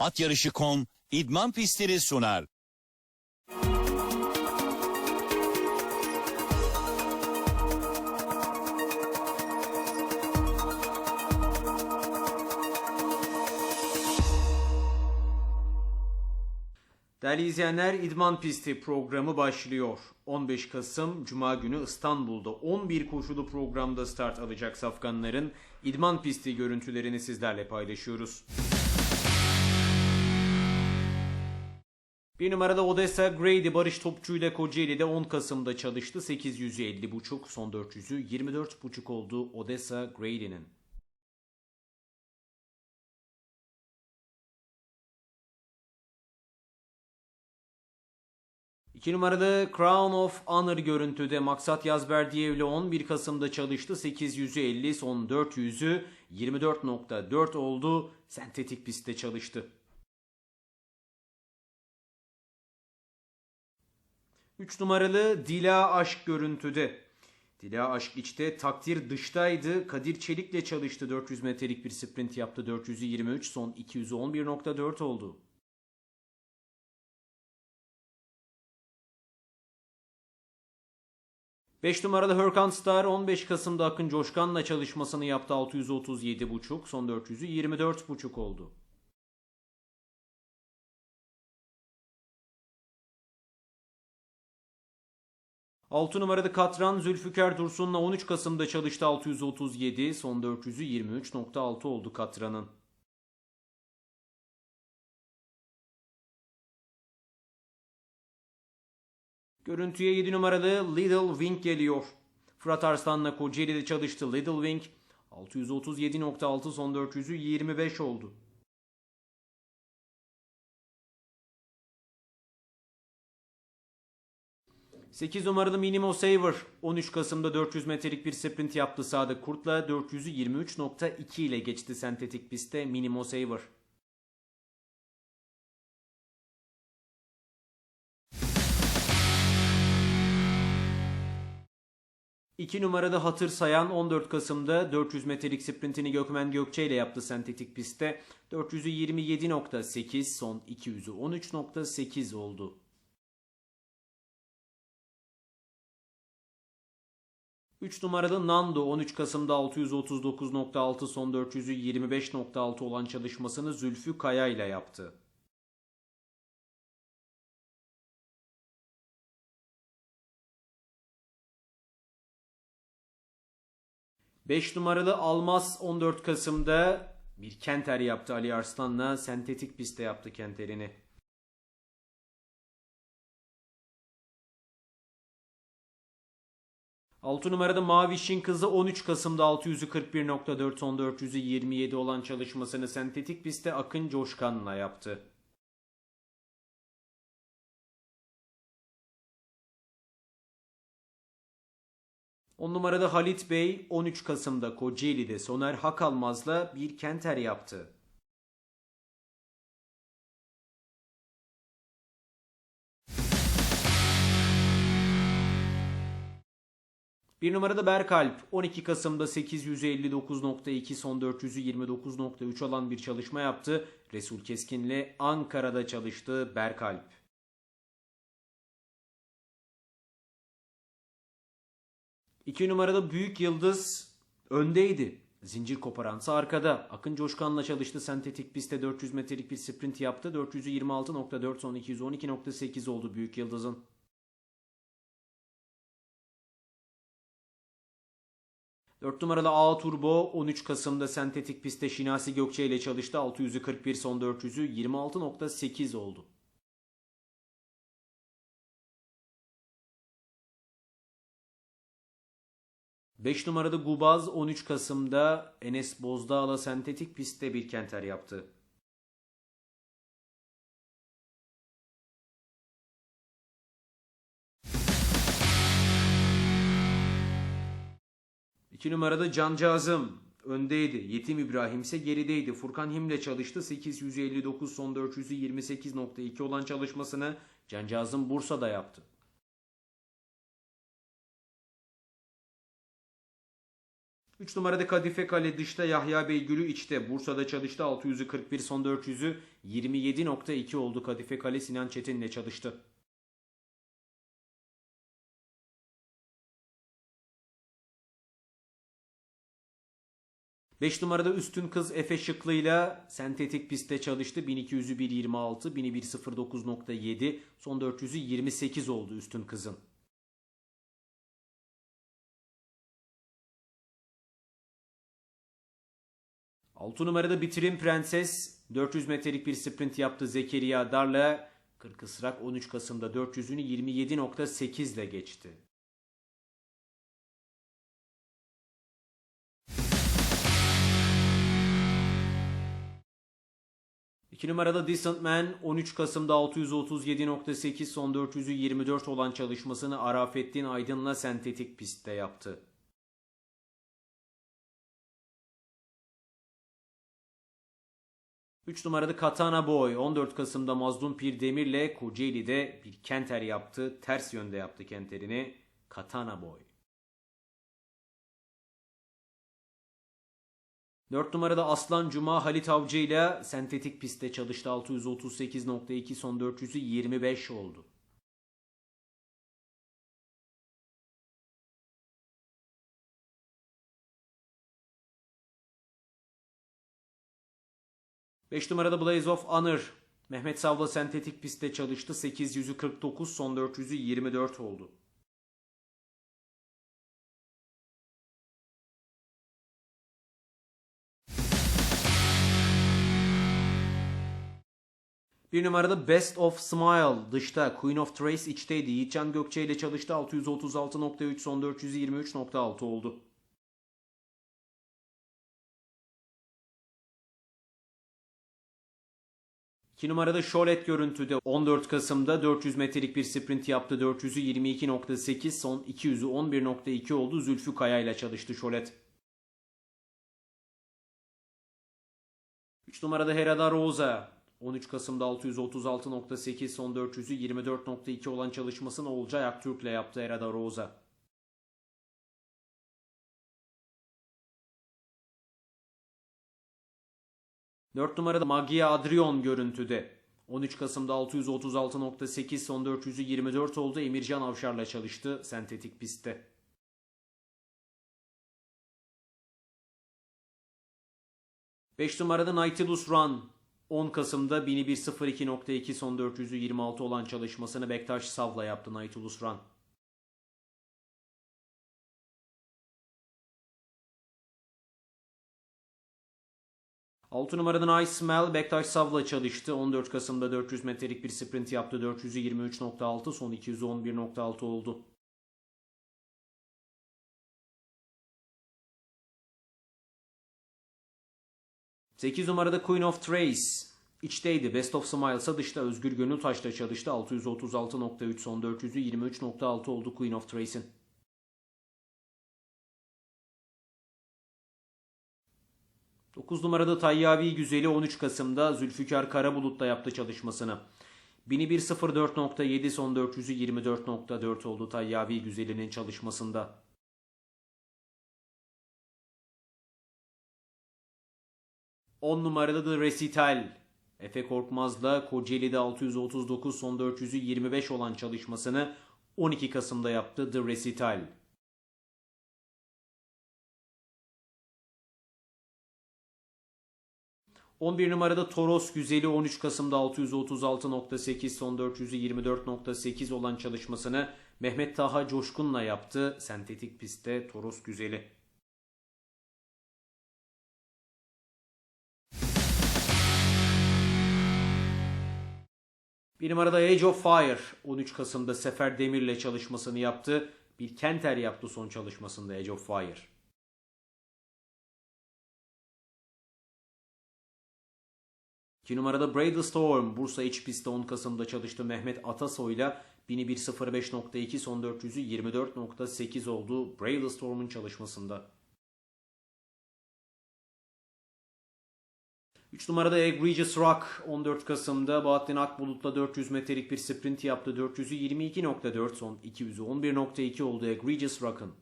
Atyarışı.com idman pistleri sunar. Değerli izleyenler İdman Pisti programı başlıyor. 15 Kasım Cuma günü İstanbul'da 11 koşulu programda start alacak safkanların İdman Pisti görüntülerini sizlerle paylaşıyoruz. Bir numarada Odessa Grady Barış Topçu ile Kocaeli'de 10 Kasım'da çalıştı. 800'ü 50.5 son 400'ü 24.5 oldu Odessa Grady'nin. İki numarada Crown of Honor görüntüde Maksat Yazberdiyev'le 11 Kasım'da çalıştı. 800'ü 50 son 400'ü 24.4 oldu. Sentetik pistte çalıştı. 3 numaralı Dila Aşk görüntüde. Dila Aşk içte takdir dıştaydı. Kadir Çelik'le çalıştı. 400 metrelik bir sprint yaptı. 400'ü 23 son 200'ü 11.4 oldu. Beş numaralı Hurkan Star 15 Kasım'da Akın Coşkan'la çalışmasını yaptı 637.5 son 400'ü 24.5 oldu. Altı numaralı Katran Zülfikar Dursun'la 13 Kasım'da çalıştı 637 son 400'ü 23.6 oldu Katran'ın. Görüntüye 7 numaralı Little Wing geliyor. Fırat Arslan'la Kocaeli'de çalıştı Little Wing. 637.6 son 400'ü 25 oldu. Sekiz numaralı Minimo Saver 13 Kasım'da 400 metrelik bir sprint yaptı Sadık Kurt'la 400'ü 23.2 ile geçti sentetik pistte Minimo Saver. İki numarada hatır sayan 14 Kasım'da 400 metrelik sprintini Gökmen Gökçe ile yaptı sentetik pistte. 400'ü 27.8 son 200'ü 13.8 oldu. 3 numaralı Nando 13 Kasım'da 639.6 son 400'ü 25.6 olan çalışmasını Zülfü Kaya ile yaptı. Beş numaralı Almaz 14 Kasım'da bir kenter yaptı Ali Arslan'la sentetik pistte yaptı kenterini. Altı numarada Maviş'in kızı 13 Kasım'da 600'ü 41.4 son 400'ü 27 olan çalışmasını sentetik pistte Akın Coşkan'la yaptı. On numarada Halit Bey 13 Kasım'da Kocaeli'de Soner Hakalmaz'la bir kenter yaptı. Bir numarada Berkalp 12 Kasım'da 859.2 son 400'ü 29.3 olan bir çalışma yaptı. Resul Keskin'le Ankara'da çalıştı Berkalp. İki numarada Büyük Yıldız öndeydi. Zincir koparansa arkada. Akın Coşkan'la çalıştı. Sentetik pistte 400 metrelik bir sprint yaptı. 400'ü 26.4 son 212.8 oldu Büyük Yıldız'ın. 4 numaralı A Turbo 13 Kasım'da sentetik pistte Şinasi Gökçe ile çalıştı. 600'ü 41 son 400'ü 26.8 oldu. Beş numarada Gubaz 13 Kasım'da Enes Bozdağ'la sentetik pistte bir kenter yaptı. İki numarada Cancağızım öndeydi. Yetim İbrahim ise gerideydi. Furkan Him'le çalıştı. 859 son 400'ü 28.2 olan çalışmasını Cancağızım Bursa'da yaptı. 3 numarada Kadife Kale dışta Yahya Beygül'ü içte. Bursa'da çalıştı 600'ü 41 son 400'ü 27.2 oldu. Kadife Kale Sinan Çetin'le çalıştı. Beş numarada Üstün Kız Efe Şıklı'yla sentetik pistte çalıştı. 1200'ü 1.26, 1000'i 1.09.7, son 400'ü 28 oldu Üstün Kız'ın. Altı numarada Bitirim Prenses 400 metrelik bir sprint yaptı Zekeriya Dar'la. 40 ısrak 13 Kasım'da 400'ünü 27.8 ile geçti. İki numarada Decent Man 13 Kasım'da 637.8 son 400'ü 24 olan çalışmasını Arafettin Aydın'la sentetik pistte yaptı. Üç numarada Katana Boy 14 Kasım'da Mazlum Pir Demir'le Kocaeli'de bir kenter yaptı. Ters yönde yaptı kenterini. Katana Boy. 4 numarada Aslan Cuma Halit Avcı ile sentetik pistte çalıştı. 638.2 son 400'ü 25 oldu. Beş numarada Blaze of Honor. Mehmet Savla sentetik pistte çalıştı. 800'ü 49 son 400'ü 24 oldu. Bir numarada Best of Smile dışta Queen of Trace içteydi. Yiğitcan Gökçe ile çalıştı. 636.3 son 423.6 oldu. İki numarada Şolet görüntüde 14 Kasım'da 400 metrelik bir sprint yaptı. 400'ü 22.8 son 200'ü 11.2 oldu. Zülfü Kaya ile çalıştı Şolet. 3 numarada Herada Rosa 13 Kasım'da 636.8 son 400'ü 24.2 olan çalışmasını Olcay Aktürk'le yaptı Herada Rosa. Dört numarada Magia Adrion görüntüde. 13 Kasım'da 636.8 son 400'ü 24 oldu. Emircan Avşar'la çalıştı sentetik pistte. Beş numarada Nautilus Run 10 Kasım'da 1102.2 son 400'ü 26 olan çalışmasını Bektaş Sav'la yaptı Nautilus Run. Altı numarada Nice Smell Bektaş Sav'la çalıştı. 14 Kasım'da 400 metrelik bir sprint yaptı. 400'ü 23.6 son 200'ü 11.6 oldu. Sekiz numarada Queen of Trace içteydi. Best of Smiles'a dışta Özgür Gönül Taş'ta çalıştı. 636.3 son 400'ü 23.6 oldu Queen of Trace'in. Dokuz numarada Tayyavi Güzeli 13 Kasım'da Zülfikar Karabulut'ta yaptı çalışmasını. 1001.04.7 son 400'ü 24.4 oldu Tayyavi Güzeli'nin çalışmasında. 10 numarada da Recital. Efe Korkmaz'la Kocaeli'de 639 son 400'ü 25 olan çalışmasını 12 Kasım'da yaptı The Recital. ...11 numarada Toros Güzeli 13 Kasım'da 636.8 son 400'ü 24.8 olan çalışmasını Mehmet Taha Coşkun'la yaptı sentetik pistte Toros Güzeli. Bir numarada Age of Fire 13 Kasım'da Sefer Demir'le çalışmasını yaptı. Bir Kenter yaptı son çalışmasında Age of Fire. İki numarada Bradley Storm Bursa iç pistte 10 Kasım'da çalıştı Mehmet Atasoy'la 1001.05.2 son 400'ü 24.8 oldu Bradley Storm'un çalışmasında. 3 numarada Egregious Rock 14 Kasım'da Bahattin Akbulut'la 400 metrelik bir sprint yaptı. 400'ü 22.4 son 200'ü 11.2 oldu Egregious Rock'ın.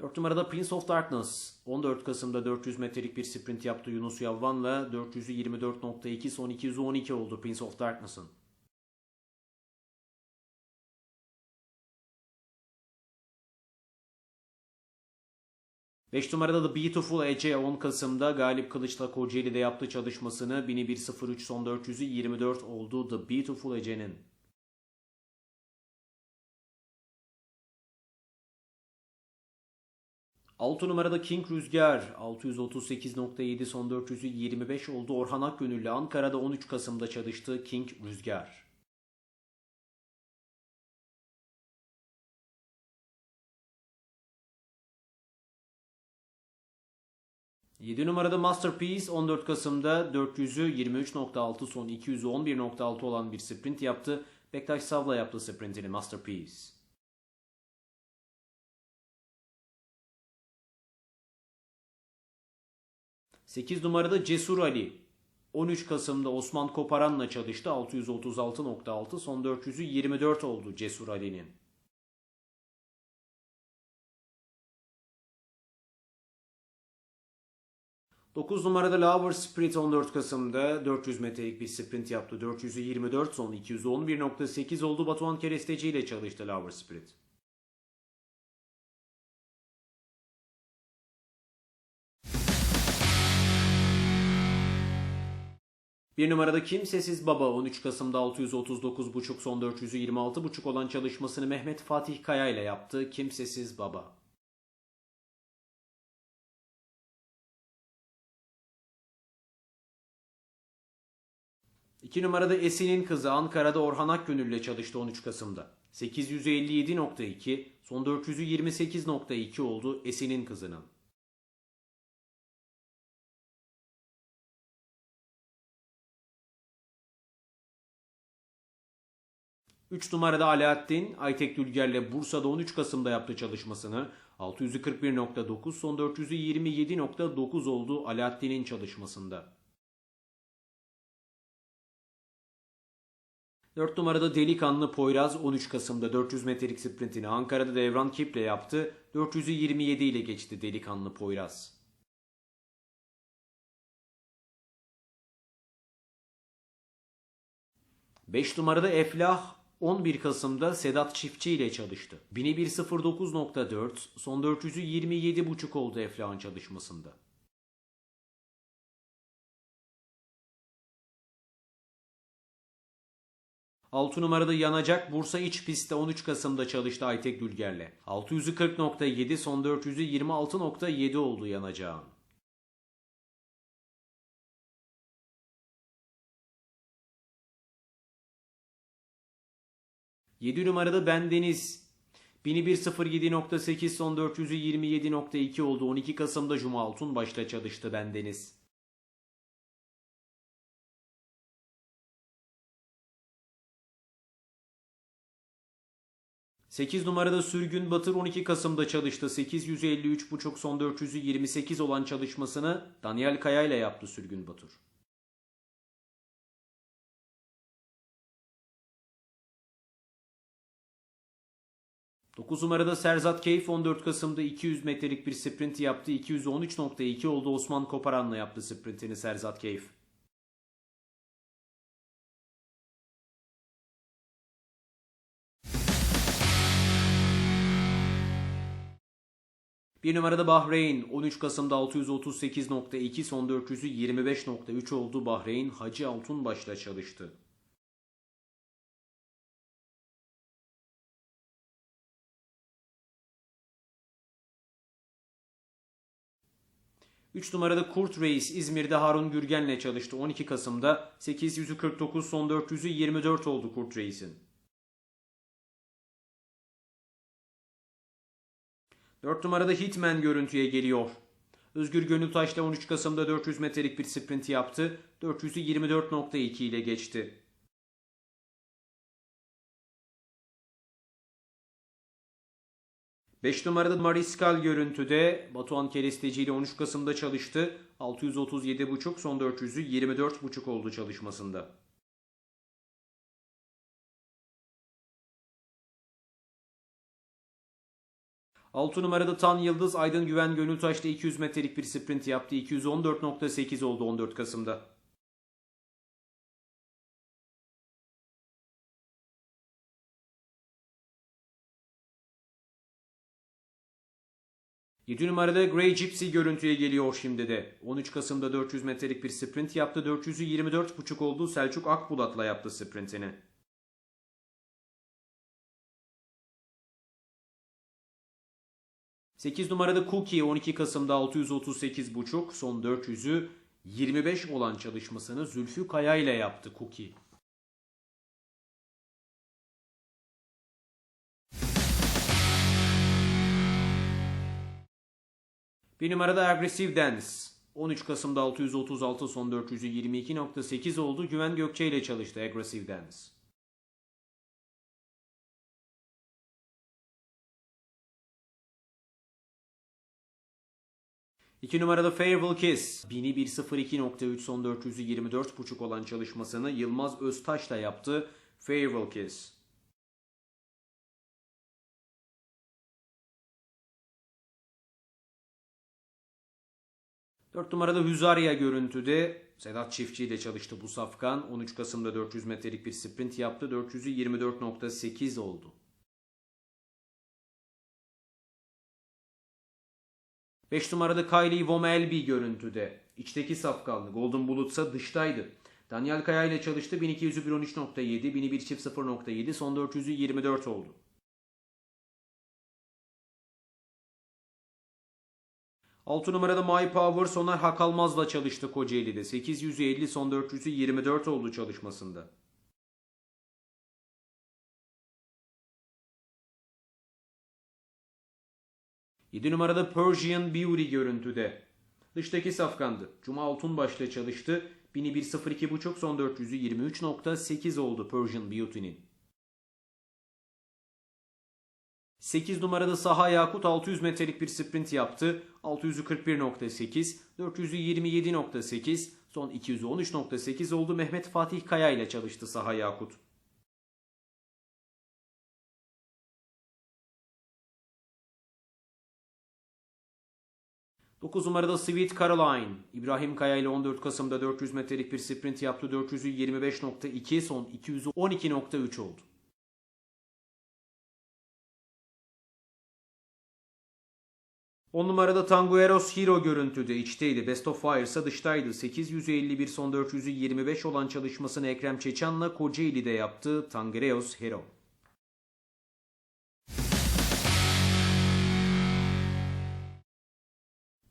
Dört numarada Prince of Darkness. 14 Kasım'da 400 metrelik bir sprint yaptı Yunus Yavvan'la. 400'ü 24.2 son 212 oldu Prince of Darkness'ın. Beş numarada da Beautiful Ece 10 Kasım'da Galip Kılıç'la Kocaeli'de yaptığı çalışmasını 1001.03 son 400'ü 24 oldu The Beautiful Ece'nin. Altı numarada King Rüzgar 638.7 son 400'ü 25 oldu. Orhan Akgönüllü Ankara'da 13 Kasım'da çalıştı King Rüzgar. Yedi numarada Masterpiece 14 Kasım'da 400'ü 23.6 son 200'ü 11.6 olan bir sprint yaptı. Bektaş Savla yaptı sprintini Masterpiece. 8 numarada Cesur Ali. 13 Kasım'da Osman Koparan'la çalıştı. 636.6 son 400'ü 24 oldu Cesur Ali'nin. Dokuz numarada Lover Spirit 14 Kasım'da 400 metrelik bir sprint yaptı. 400'ü 24 son 211.8 oldu. Batuhan Keresteci ile çalıştı Lover Spirit. Bir numarada Kimsesiz Baba 13 Kasım'da 639.5 son 400'ü 26.5 olan çalışmasını Mehmet Fatih Kaya ile yaptı. Kimsesiz Baba. İki numarada Esin'in kızı Ankara'da Orhan Akgönül ile çalıştı 13 Kasım'da. 857.2 son 400'ü 28.2 oldu Esin'in kızının. 3 numarada Alaaddin, Aytek Dülger'le Bursa'da 13 Kasım'da yaptığı çalışmasını 641.9 son 400'ü 27.9 oldu Alaaddin'in çalışmasında. 4 numarada Delikanlı Poyraz 13 Kasım'da 400 metrelik sprintini Ankara'da Devran Kip'le yaptı. 400'ü 27 ile geçti Delikanlı Poyraz. Beş numarada Eflah 11 Kasım'da Sedat Çiftçi ile çalıştı. 1109.4 son 400'ü 27.5 oldu Eflah'ın çalışmasında. Altı numarada yanacak Bursa iç pistte 13 Kasım'da çalıştı Aytek Gülger'le. 640.7 son 400'ü 26.7 oldu yanacağın. 7 numarada Bendeniz 1107.8 son 400'ü 27.2 oldu. 12 Kasım'da Cuma Altun başta çalıştı Bendeniz. Sekiz numarada Sürgün Batır 12 Kasım'da çalıştı. 853.5 son 400'ü 28 olan çalışmasını Daniel Kaya ile yaptı Sürgün Batur. 9 numarada Serzat Keyif 14 Kasım'da 200 metrelik bir sprint yaptı. 213.2 oldu Osman Koparan'la yaptı sprintini Serzat Keyif. Bir numarada Bahreyn 13 Kasım'da 638.2 son 400'ü 25.3 oldu. Bahreyn Hacı Altunbaş'la çalıştı. Üç numarada Kurt Reis İzmir'de Harun Gürgen'le çalıştı. 12 Kasım'da 849 son 400'ü 24 oldu Kurt Reis'in. 4 numarada Hitman görüntüye geliyor. Özgür Gönültaş'la 13 Kasım'da 400 metrelik bir sprint yaptı. 400'ü 24.2 ile geçti. Beş numarada Mariskal görüntüde Batuhan Keresteci ile 13 Kasım'da çalıştı. 637.5 son 400'ü 24.5 oldu çalışmasında. 6 numarada Tan Yıldız Aydın Güven Gönültaş'ta 200 metrelik bir sprint yaptı. 214.8 oldu 14 Kasım'da. Yedi numarada Grey Gypsy görüntüye geliyor şimdi de. 13 Kasım'da 400 metrelik bir sprint yaptı. 400'ü 24.5 oldu. Selçuk Akbulat'la yaptı sprintini. 8 numarada Cookie 12 Kasım'da 638.5 son 400'ü 25 olan çalışmasını Zülfü Kaya ile yaptı Cookie. Bir numarada Aggressive Dance. 13 Kasım'da 636 son 400'ü 22.8 oldu. Güven Gökçe ile çalıştı Aggressive Dance. İki numarada Farewell Kiss. 1102.3 son 400'ü 24.5 olan çalışmasını Yılmaz Öztaş'la yaptı. Farewell Kiss. Dört numarada Hüzarya görüntüde Sedat Çiftçi ile çalıştı bu safkan. 13 Kasım'da 400 metrelik bir sprint yaptı. 400'ü 24.8 oldu. 5 numarada Kylie Vomelby görüntüde. İçteki safkanlı. Golden Bulut'sa dıştaydı. Daniel Kaya ile çalıştı. 1200'ü 1.13.7, 1001 çift 0.7, son 400'ü 24 oldu. Altı numarada My Power Soner Hakalmaz'la çalıştı Kocaeli'de. 850 son 400'ü 24 oldu çalışmasında. Yedi numarada Persian Beauty görüntüde. Dıştaki safkandı. Cuma Altunbaş'la çalıştı. 1000'i 1.02.5 son 400'ü 23.8 oldu Persian Beauty'nin. 8 numarada Saha Yakut 600 metrelik bir sprint yaptı. 600'ü 41.8, 400'ü 27.8, son 200'ü 13.8 oldu. Mehmet Fatih Kaya ile çalıştı Saha Yakut. Dokuz numarada Sweet Caroline. İbrahim Kaya ile 14 Kasım'da 400 metrelik bir sprint yaptı. 400'ü 25.2, son 200'ü 12.3 oldu. 10 numarada Tangueros Hero görüntüde içteydi. Best of Fire ise dıştaydı. 851 son 400'ü 25 olan çalışmasını Ekrem Çeçan'la Kocaeli'de yaptı. Tangueros Hero.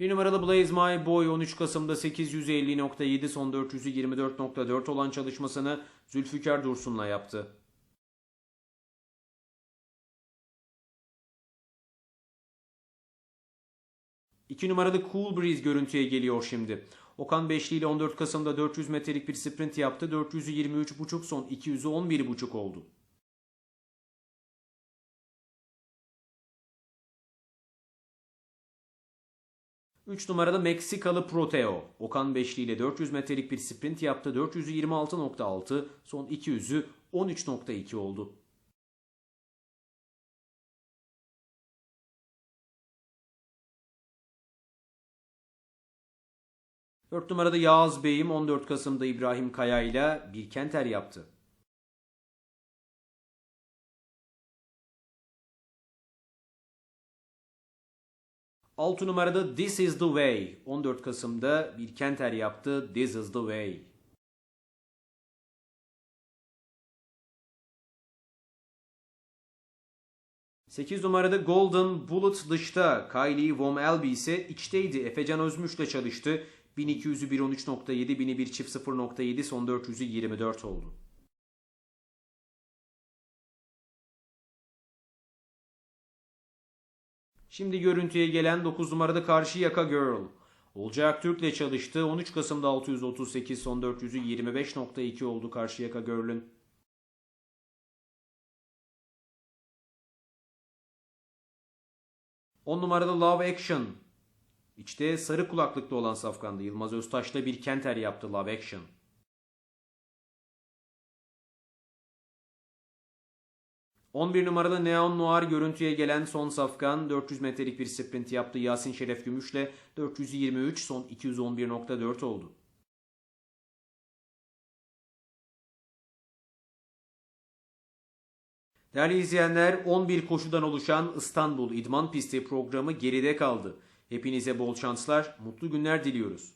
Bir numaralı Blaze My Boy 13 Kasım'da 850.7 son 400'ü 24.4 olan çalışmasını Zülfikar Dursun'la yaptı. 2 numarada Cool Breeze görüntüye geliyor şimdi. Okan Beşli ile 14 Kasım'da 400 metrelik bir sprint yaptı. 400'ü 23.5 son 200'ü 11.5 oldu. Üç numarada Meksikalı Proteo. Okan Beşli ile 400 metrelik bir sprint yaptı. 400'ü 26.6 son 200'ü 13.2 oldu. 4 numarada Yağız Bey'im 14 Kasım'da İbrahim Kaya ile bir kenter yaptı. Altı numarada This is the Way 14 Kasım'da bir kenter yaptı. This is the Way. Sekiz numarada Golden Bullet dışta. Kylie Vom Elby ise içteydi. Efecan Özmüş'le çalıştı. 1200'ü 1.13.7, 1000'i 1 çift 0.7, son 400'ü 24 oldu. Şimdi görüntüye gelen 9 numarada Karşıyaka Girl. Olcay Türk'le çalıştı. 13 Kasım'da 638, son 400'ü 25.2 oldu Karşıyaka Girl'ün. On numarada Love Action. İçte sarı kulaklıklı olan safkandı. Yılmaz Öztaş'la bir kenter yaptı Love Action. 11 numarada Neon Noir görüntüye gelen son safkan 400 metrelik bir sprint yaptı. Yasin Şeref Gümüş'le 423 son 211.4 oldu. Değerli izleyenler 11 koşudan oluşan İstanbul İdman Pisti programı geride kaldı. Hepinize bol şanslar, mutlu günler diliyoruz.